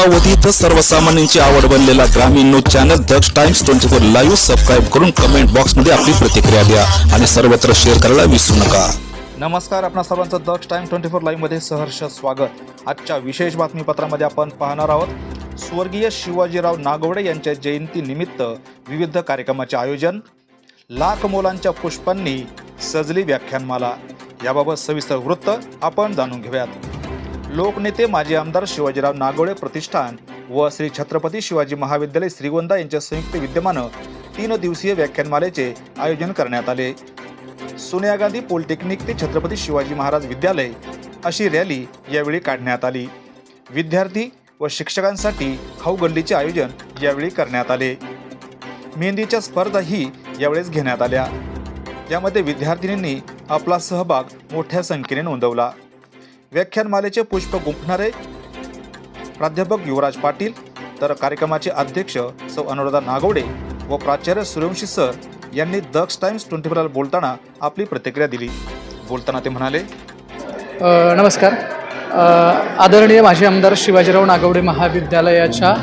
अल्पावधीत सर्वसामान्यांची आवड बनलेला ग्रामीण news channel Daksh Times twenty four live subscribe करून कमेंट बॉक्समध्ये आपली प्रतिक्रिया द्या आणि सर्वत्र शेअर करायला विसरू नका. नमस्कार आपणा सर्वांचं दक्ष टाइम ट्वेंटी फोर लाईव्हमध्ये सहर्ष स्वागत. आजच्या विशेष बातमीपत्रामध्ये आपण पाहणार आहोत स्वर्गीय शिवाजीराव नागवडे यांच्या जयंतीनिमित्त विविध कार्यक्रमाचे आयोजन लाख मोलांच्या पुष्पांनी सजली व्याख्यानमाला. याबाबत सविस्तर वृत्त आपण जाणून घेऊयात. लोकनेते माजी आमदार शिवाजीराव नागोळे प्रतिष्ठान व श्री छत्रपती शिवाजी महाविद्यालय श्रीगोंदा यांच्या संयुक्त विद्यमानं तीन दिवसीय व्याख्यानमालेचे आयोजन करण्यात आले. सोनिया गांधी पॉलिटेक्निक ते छत्रपती शिवाजी महाराज विद्यालय अशी रॅली यावेळी काढण्यात आली. विद्यार्थी व शिक्षकांसाठी खाऊगल्लीचे आयोजन यावेळी करण्यात आले. मेहंदीच्या स्पर्धाही यावेळेस घेण्यात आल्या. यामध्ये विद्यार्थिनींनी आपला सहभाग मोठ्या संख्येने नोंदवला. व्याख्यानमालेचे पुष्प गुंफणारे प्राध्यापक युवराज पाटील तर कार्यक्रमाचे अध्यक्ष सौ अनुराधा नागवडे व प्राचार्य सूर्यवंशी सर यांनी दक्ष टाइम्स ट्वेंटी फोरला बोलताना आपली प्रतिक्रिया दिली. बोलताना ते म्हणाले नमस्कार. आदरणीय माजी आमदार शिवाजीराव नागवडे महाविद्यालयाच्या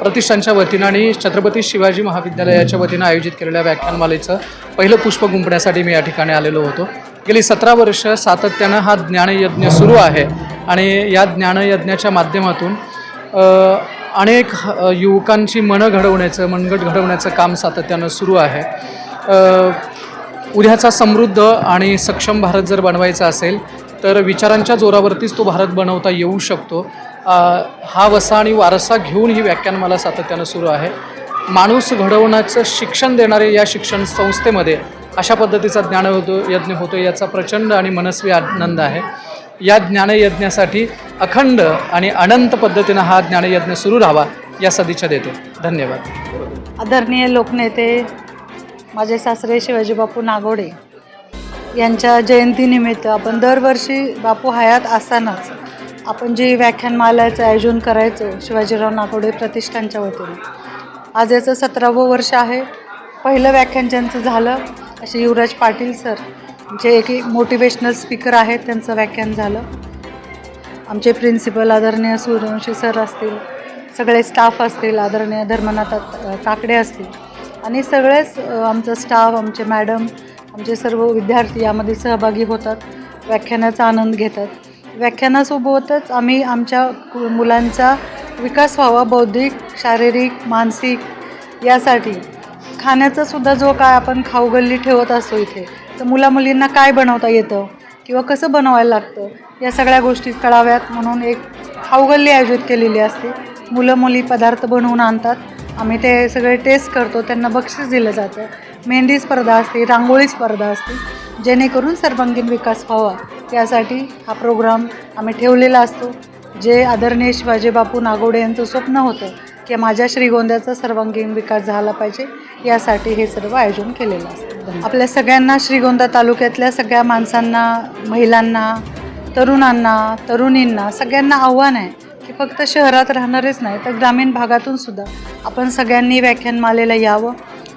प्रतिष्ठानच्या वतीनं आणि छत्रपती शिवाजी महाविद्यालयाच्या वतीनं आयोजित केलेल्या व्याख्यानमालेचं पहिलं पुष्प गुंफण्यासाठी मी या ठिकाणी आलेलो होतो. गेली सतरा वर्ष सातत्यानं हा ज्ञानयज्ञ सुरू आहे. आणि या ज्ञानयज्ञाच्या माध्यमातून अनेक युवकांची मनं घडवण्याचं मनगट घडवण्याचं काम सातत्यानं सुरू आहे. उद्याचा समृद्ध आणि सक्षम भारत जर बनवायचा असेल तर विचारांच्या जोरावरतीच तो भारत बनवता येऊ शकतो. हा वसा आणि वारसा घेऊन ही व्याख्यान मला सातत्यानं सुरू आहे. माणूस घडवण्याचं शिक्षण देणारे या शिक्षण संस्थेमध्ये अशा पद्धतीचा ज्ञान होतो यज्ञ होतो याचा प्रचंड आणि मनस्वी आनंद आहे. या ज्ञानयज्ञासाठी अखंड आणि अनंत पद्धतीनं हा ज्ञानयज्ञ सुरू राहावा या सदिच्छा देतो. धन्यवाद. आदरणीय लोकनेते माझे सासरे शिवाजी बापू नागोडे यांच्या जयंतीनिमित्त आपण दरवर्षी बापू हयात असतानाच आपण जी व्याख्यानमालाचं आयोजन करायचो शिवाजीराव नागोडे प्रतिष्ठानच्या वतीने. आज याचं सतरावं वर्ष आहे. पहिलं व्याख्यान ज्यांचं झालं असे युवराज पाटील सर जे एक मोटिवेशनल स्पीकर आहेत त्यांचं व्याख्यान झालं. आमचे प्रिन्सिपल आदरणीय सूर्यवंशी सर असतील सगळे स्टाफ असतील आदरणीय धर्मनाथ काकडे असतील आणि सगळेच आमचं आमचा स्टाफ आमचे मॅडम आमचे सर्व विद्यार्थी यामध्ये सहभागी होतात व्याख्यानाचा आनंद घेतात. व्याख्यानासोबतच आम्ही आमच्या कु- मुलांचा विकास व्हावा बौद्धिक शारीरिक मानसिक यासाठी खाण्याचा सुद्धा जो काय आपण खाऊगल्ली ठेवत असतो इथे तर मुलामुलींना काय बनवता येतं किंवा कसं बनवायला लागतं या सगळ्या गोष्टी कळाव्यात म्हणून एक खाऊगल्ली आयोजित केलेली असते. मुलं मुली पदार्थ बनवून आणतात. आम्ही ते सगळे टेस्ट करतो त्यांना बक्षीस दिलं जातं. मेहंदी स्पर्धा असते रांगोळी स्पर्धा असते जेणेकरून सर्वांगीण विकास व्हावा. यासाठी हा प्रोग्राम आम्ही ठेवलेला असतो. जे आदरणीय शिवाजी बापू नागोडे यांचं स्वप्न होतं की माझ्या श्रीगोंद्याचा सर्वांगीण विकास झाला पाहिजे. यासाठी हे सर्व आयोजन केलेलं असतं. आपल्या सगळ्यांना श्रीगोंदा तालुक्यातल्या सगळ्या माणसांना महिलांना तरुणांना तरुणींना सगळ्यांना आव्हान आहे की फक्त शहरात राहणारेच नाही तर ग्रामीण भागातून सुद्धा आपण सगळ्यांनी व्याख्यानमालेला यावं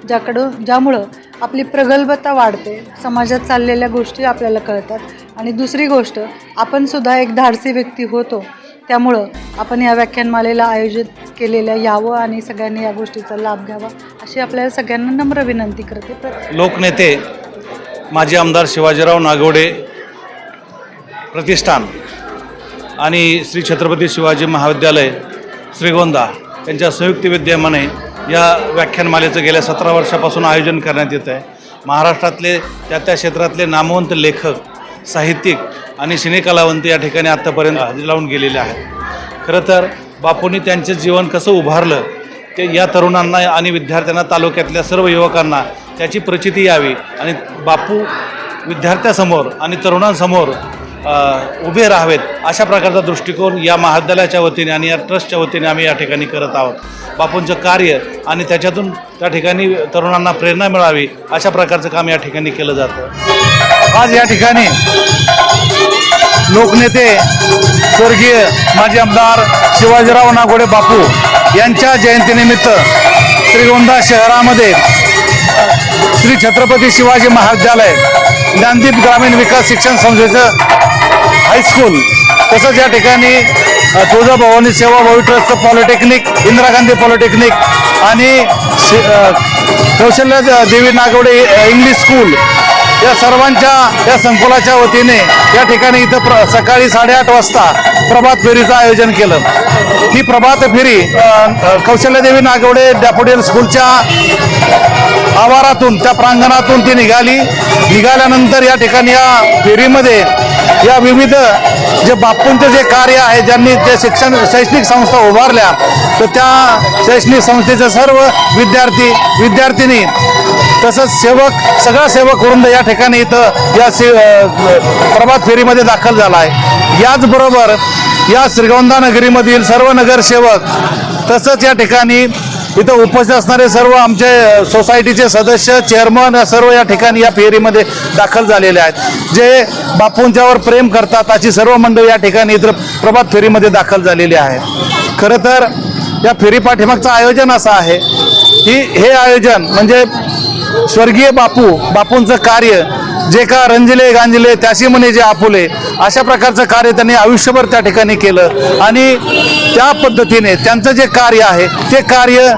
ज्याकडं ज्यामुळं आपली प्रगल्भता वाढते समाजात चाललेल्या गोष्टी आपल्याला कळतात. आणि दुसरी गोष्ट आपण सुद्धा एक धाडसी व्यक्ती होतो. त्यामुळं आपण या व्याख्यानमालेला आयोजित केलेल्या यावं आणि सगळ्यांनी या गोष्टीचा लाभ घ्यावा अशी आपल्याला सगळ्यांना नम्र विनंती करते. तर लोकनेते माजी आमदार शिवाजीराव नागवडे प्रतिष्ठान आणि श्री छत्रपती शिवाजी महाविद्यालय श्रीगोंदा यांच्या संयुक्त विद्यमाने या व्याख्यानमालेचं गेल्या सतरा वर्षापासून आयोजन करण्यात येत आहे महाराष्ट्रातले त्या त्या क्षेत्रातले नामवंत लेखक साहित्यिक आणि सिनेकलावंत या ठिकाणी आत्तापर्यंत हजेरी लावून गेलेले आहेत. खरं तर बापूंनी त्यांचे जीवन कसं उभारलं ते या तरुणांना आणि विद्यार्थ्यांना तालुक्यातल्या सर्व युवकांना त्याची प्रचिती यावी आणि बापू विद्यार्थ्यासमोर आणि तरुणांसमोर उभे राहावेत अशा प्रकारचा दृष्टिकोन या महाविद्यालयाच्या वतीने आणि या ट्रस्टच्या वतीने आम्ही या ठिकाणी करत आहोत. बापूंचं कार्य आणि त्याच्यातून त्या ठिकाणी तरुणांना प्रेरणा मिळावी अशा प्रकारचं काम या ठिकाणी केलं जातं. आज या ठिकाणी लोकनेते स्वर्गीय माजी आमदार शिवाजीराव नागोडे बापू यांच्या जयंतीनिमित्त श्रीगोंदा शहरामध्ये श्री छत्रपती शिवाजी महाविद्यालय ज्ञानदीप ग्रामीण विकास शिक्षण संस्थेचं हायस्कूल तसंच या ठिकाणी तुळजाभवानी सेवा भावी trust polytechnic Indira Gandhi polytechnic आणि शि- कौशल्य देवी नागवडे इंग्लिश स्कूल या सर्वांच्या या संकुलाच्या वतीने या ठिकाणी इथं प्र सकाळी साडेआठ वाजता प्रभात फेरीचं आयोजन केलं. ही प्रभात फेरी कौशल्यदेवी नागवडे डॅफोडियल स्कूलच्या आवारातून त्या प्रांगणातून ती निघाली. निघाल्यानंतर या ठिकाणी या फेरीमध्ये या विविध जे बापूंचं जे कार्य आहे ज्यांनी ते शिक्षण शैक्षणिक संस्था उभारल्या तर त्या शैक्षणिक संस्थेचे सर्व विद्यार्थी विद्यार्थिनी तसंच सेवक सगळा सेवक वृंद या ठिकाणी इथं या से प्रभात फेरीमध्ये दाखल झाला आहे याचबरोबर या श्रीगोंदा नगरीमधील सर्व नगरसेवक तसंच या ठिकाणी इथं उपस्थित असणारे सर्व आमचे सोसायटीचे सदस्य चेअरमन सर्व या ठिकाणी या फेरीमध्ये दाखल झालेले आहेत. जे बापूंच्यावर प्रेम करतात अशी सर्व मंडळी या ठिकाणी इथं प्रभात फेरीमध्ये दाखल झालेली आहे खरं तर या फेरी पाठीमागचं आयोजन असं आहे की हे आयोजन म्हणजे स्वर्गीय बापू बापूंचं कार्य जे का रंजिले गांजिले त्याशी म्हणे जे आपुले अशा प्रकारचं कार्य त्यांनी आयुष्यभर त्या ठिकाणी केलं. आणि त्या पद्धतीने त्यांचं जे कार्य आहे ते कार्य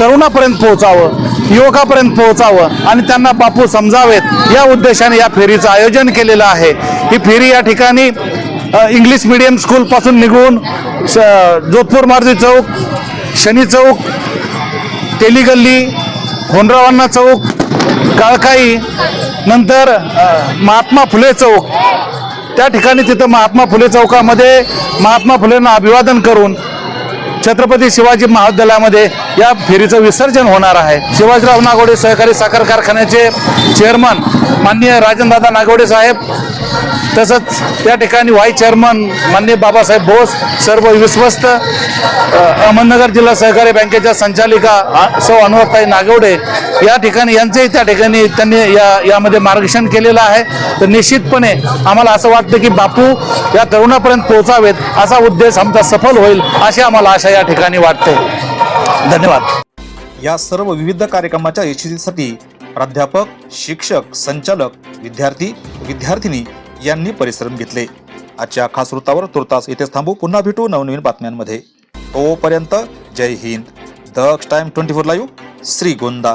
तरुणापर्यंत पोहोचावं युवकापर्यंत पोहोचावं आणि त्यांना बापू समजावेत या उद्देशाने या फेरीचं आयोजन केलेलं आहे. ही फेरी या ठिकाणी इंग्लिश मिडियम स्कूलपासून निघून जोधपूर मारुती चौक शनी चौक तेलीगल्ली होनरावांना चौक काळकाई नंतर महात्मा फुले चौक. त्या ठिकाणी तिथं महात्मा फुले चौकामध्ये महात्मा फुलेंना अभिवादन करून छत्रपती शिवाजी महाविद्यालयामध्ये या फेरीचं विसर्जन होणार आहे. शिवाजीराव नागवडे सहकारी साखर कारखान्याचे चेअरमन माननीय राजनदादा नागवडे साहेब तसंच त्या ठिकाणी व्हाईस चेअरमन माननीय बाबासाहेब बोस सर्व विश्वस्त अहमदनगर जिल्हा सहकारी बँकेच्या संचालिका सौ अनुराताई नागवडे या ठिकाणी यांचंही त्या ठिकाणी त्यांनी या यामध्ये मार्गदर्शन केलेलं आहे. तर निश्चितपणे आम्हाला असं वाटतं की बापू या तरुणापर्यंत पोहोचावेत असा उद्देश आमचा सफल होईल अशी आम्हाला आशा या ठिकाणी वाटते. धन्यवाद. या सर्व विविध कार्यक्रमाच्या यशस्वीसाठी प्राध्यापक शिक्षक संचालक विद्यार्थी विद्यार्थिनी यांनी परिश्रम घेतले. आजच्या खास वृत्तावर तुर्तास इथेच थांबू. पुन्हा भेटू नवनवीन बातम्यांमध्ये. तोपर्यंत जय Hind. Daksh time twenty four live Shrigonda